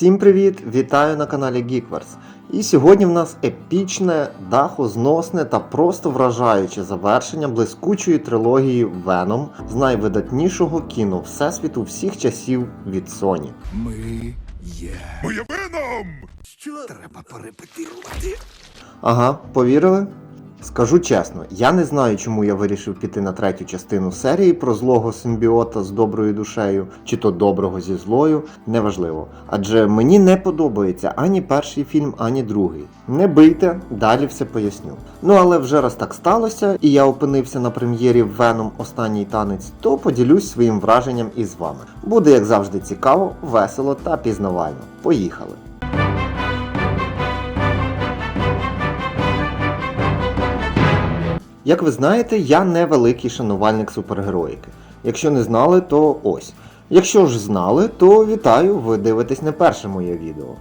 Всім привіт! Вітаю на каналі Geekverse. І сьогодні в нас епічне, дахозносне та просто вражаюче завершення блискучої трилогії Venom з найвидатнішого кіно Всесвіту всіх часів від Sony. Ми є. Моє веном! Що треба перепетирувати? Ага, повірили? Скажу чесно, я не знаю, чому я вирішив піти на третю частину серії про злого симбіота з доброю душею, чи то доброго зі злою, неважливо. Адже мені не подобається ані перший фільм, ані другий. Не бийте, далі все поясню. Ну але вже раз так сталося, і я опинився на прем'єрі Venom Останній танець, то поділюсь своїм враженням із вами. Буде як завжди цікаво, весело та пізнавально. Поїхали! Як ви знаєте, я не великий шанувальник супергероїки. Якщо не знали, то ось. Якщо ж знали, то вітаю, ви дивитесь не перше моє відео.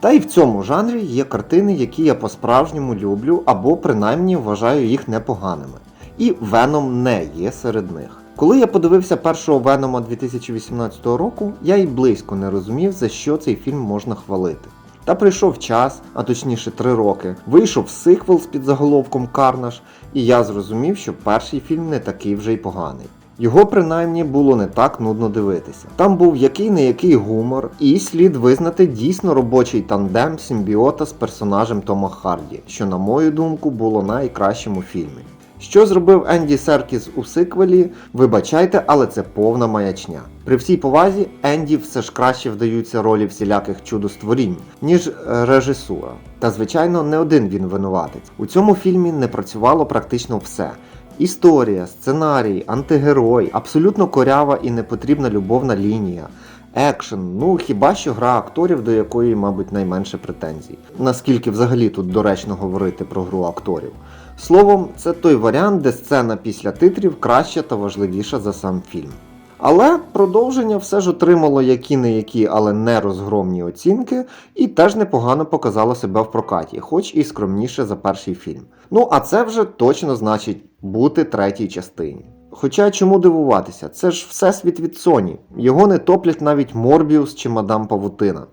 Та й в цьому жанрі є картини, які я по-справжньому люблю, або принаймні вважаю їх непоганими. І Веном не є серед них. Коли я подивився першого Венома 2018 року, я й близько не розумів, за що цей фільм можна хвалити. Та прийшов час, а точніше три роки, вийшов сиквел з підзаголовком Карнаж, і я зрозумів, що перший фільм не такий вже й поганий. Його принаймні було не так нудно дивитися. Там був який не який гумор, і слід визнати дійсно робочий тандем симбіота з персонажем Тома Харді, що, на мою думку, було найкращим у фільмі. Що зробив Енді Серкіс у сиквелі, вибачайте, але це повна маячня. При всій повазі, Енді все ж краще вдаються ролі всіляких чудостворінь, ніж е, режисура. Та звичайно, не один він винуватець. У цьому фільмі не працювало практично все. Історія, сценарій, антигерой, абсолютно корява і непотрібна любовна лінія. Екшен, ну хіба що гра акторів, до якої, мабуть, найменше претензій. Наскільки взагалі тут доречно говорити про гру акторів. Словом, це той варіант, де сцена після титрів краща та важливіша за сам фільм. Але продовження все ж отримало які не які, але не розгромні оцінки, і теж непогано показало себе в прокаті, хоч і скромніше за перший фільм. Ну а це вже точно значить бути третій частині. Хоча чому дивуватися, це ж всесвіт від Sony, його не топлять навіть Морбіус чи Мадам Павутина.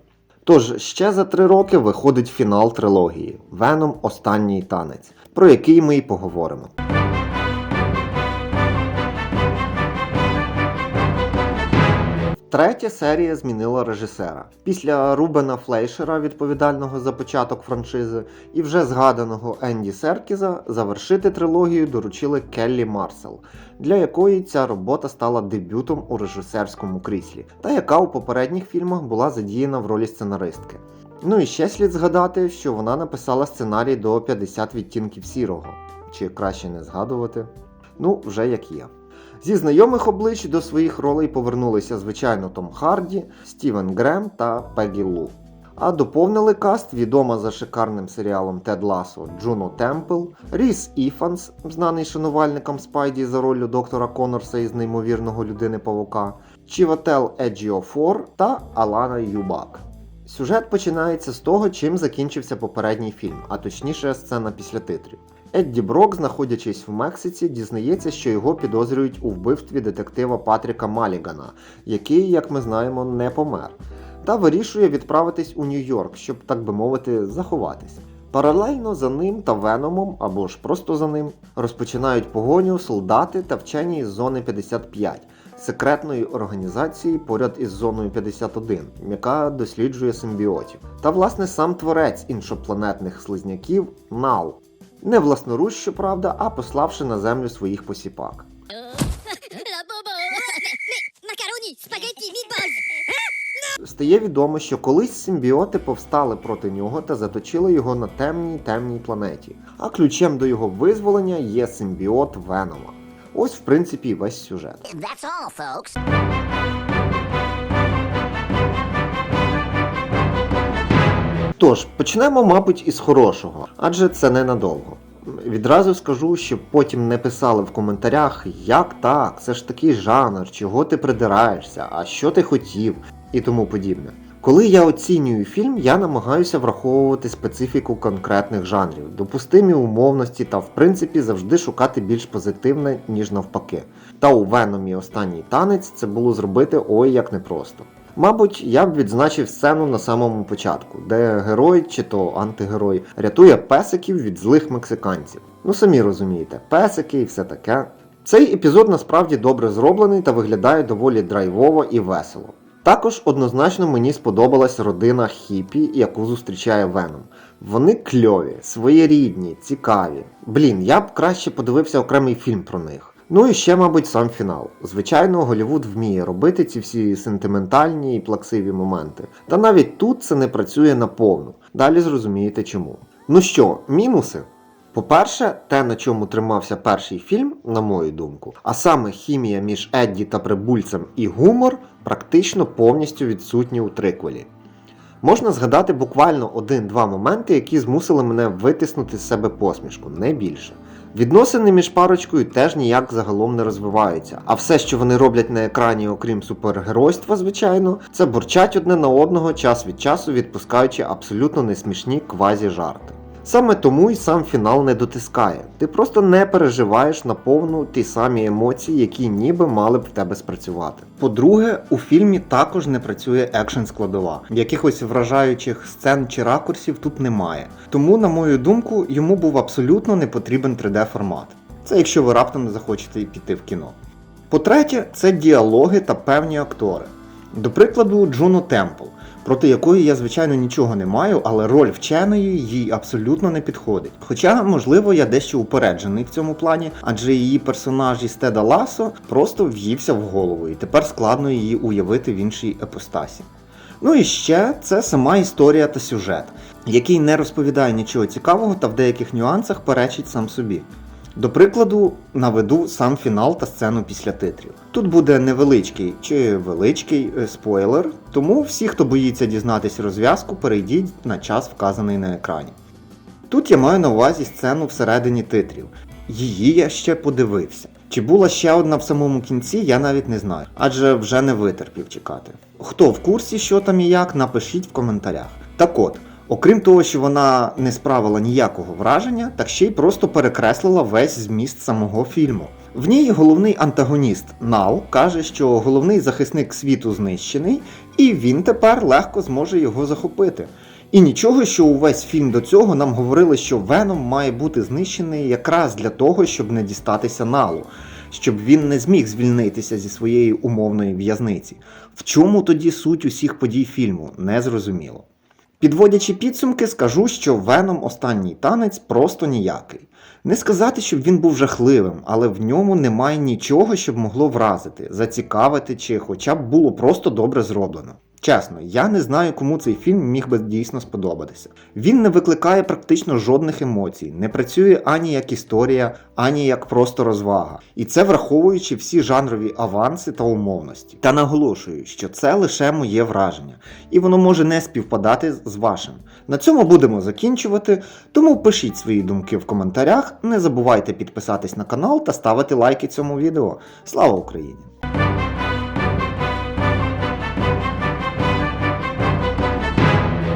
Тож ще за три роки виходить фінал трилогії Веном Останній танець, про який ми й поговоримо. Третя серія змінила режисера. Після Рубена Флейшера, відповідального за початок франшизи, і вже згаданого Енді Серкіза, завершити трилогію доручили Келлі Марсел, для якої ця робота стала дебютом у режисерському кріслі, та яка у попередніх фільмах була задіяна в ролі сценаристки. Ну і ще слід згадати, що вона написала сценарій до 50 відтінків сірого, чи краще не згадувати. Ну, вже як є. Зі знайомих облич до своїх ролей повернулися звичайно Том Харді, Стівен Грем та Пегі Лу. А доповнили каст відома за шикарним серіалом Тед Ласо Джуно Темпл, Ріс Іфанс, знаний шанувальникам Спайді за ролью доктора Коннорса із неймовірного людини Павука, Чівател Еджіофор та Алана Юбак. Сюжет починається з того, чим закінчився попередній фільм, а точніше сцена після титрів. Едді Брок, знаходячись в Мексиці, дізнається, що його підозрюють у вбивстві детектива Патріка Малігана, який, як ми знаємо, не помер, та вирішує відправитись у Нью-Йорк, щоб, так би мовити, заховатись. Паралельно за ним та Веномом, або ж просто за ним, розпочинають погоню солдати та вчені із зони 55, секретної організації поряд із зоною 51, яка досліджує симбіотів. Та власне сам творець іншопланетних слизняків Нал. Не власноруч, щоправда, а пославши на землю своїх посіпак. Стає відомо, що колись симбіоти повстали проти нього та заточили його на темній темній планеті. А ключем до його визволення є симбіот Венома. Ось, в принципі, весь сюжет. That's all, folks. Тож, почнемо, мабуть, із хорошого, адже це ненадовго. Відразу скажу, щоб потім не писали в коментарях, як так, це ж такий жанр, чого ти придираєшся, а що ти хотів і тому подібне. Коли я оцінюю фільм, я намагаюся враховувати специфіку конкретних жанрів, допустимі умовності та в принципі завжди шукати більш позитивне, ніж навпаки. Та у Веномі останній танець це було зробити ой як непросто. Мабуть, я б відзначив сцену на самому початку, де герой чи то антигерой рятує песиків від злих мексиканців. Ну самі розумієте, песики і все таке. Цей епізод насправді добре зроблений та виглядає доволі драйвово і весело. Також однозначно мені сподобалась родина Хіпі, яку зустрічає Веном. Вони кльові, своєрідні, цікаві. Блін, я б краще подивився окремий фільм про них. Ну і ще, мабуть, сам фінал. Звичайно, Голівуд вміє робити ці всі сентиментальні і плаксиві моменти. Та навіть тут це не працює наповну. Далі зрозумієте чому. Ну що, мінуси? По-перше, те, на чому тримався перший фільм, на мою думку, а саме хімія між Едді та прибульцем і гумор, практично повністю відсутні у триквелі. Можна згадати буквально один-два моменти, які змусили мене витиснути з себе посмішку, не більше. Відносини між парочкою теж ніяк загалом не розвиваються, а все, що вони роблять на екрані, окрім супергеройства, звичайно, це бурчать одне на одного час від часу, відпускаючи абсолютно несмішні квазі-жарти. Саме тому і сам фінал не дотискає. Ти просто не переживаєш наповну ті самі емоції, які ніби мали б в тебе спрацювати. По-друге, у фільмі також не працює екшн складова. Якихось вражаючих сцен чи ракурсів тут немає. Тому, на мою думку, йому був абсолютно не потрібен 3D формат. Це якщо ви раптом захочете піти в кіно. По-третє, це діалоги та певні актори. До прикладу, Джуно Темпл, проти якої я, звичайно, нічого не маю, але роль вченої їй абсолютно не підходить. Хоча, можливо, я дещо упереджений в цьому плані, адже її персонаж із Теда Ласо просто в'ївся в голову, і тепер складно її уявити в іншій епостасі. Ну і ще це сама історія та сюжет, який не розповідає нічого цікавого та в деяких нюансах перечить сам собі. До прикладу, наведу сам фінал та сцену після титрів. Тут буде невеличкий чи величкий е, спойлер, тому всі, хто боїться дізнатись розв'язку, перейдіть на час, вказаний на екрані. Тут я маю на увазі сцену всередині титрів. Її я ще подивився. Чи була ще одна в самому кінці, я навіть не знаю, адже вже не витерпів чекати. Хто в курсі, що там і як, напишіть в коментарях. Так от, окрім того, що вона не справила ніякого враження, так ще й просто перекреслила весь зміст самого фільму. В ній головний антагоніст Нал каже, що головний захисник світу знищений, і він тепер легко зможе його захопити. І нічого, що увесь фільм до цього нам говорили, що Веном має бути знищений якраз для того, щоб не дістатися налу, щоб він не зміг звільнитися зі своєї умовної в'язниці. В чому тоді суть усіх подій фільму, незрозуміло. Підводячи підсумки, скажу, що Веном останній танець просто ніякий. Не сказати, щоб він був жахливим, але в ньому немає нічого, щоб могло вразити, зацікавити чи хоча б було просто добре зроблено. Чесно, я не знаю, кому цей фільм міг би дійсно сподобатися. Він не викликає практично жодних емоцій, не працює ані як історія, ані як просто розвага. І це враховуючи всі жанрові аванси та умовності. Та наголошую, що це лише моє враження, і воно може не співпадати з вашим. На цьому будемо закінчувати, тому пишіть свої думки в коментарях, не забувайте підписатись на канал та ставити лайки цьому відео. Слава Україні!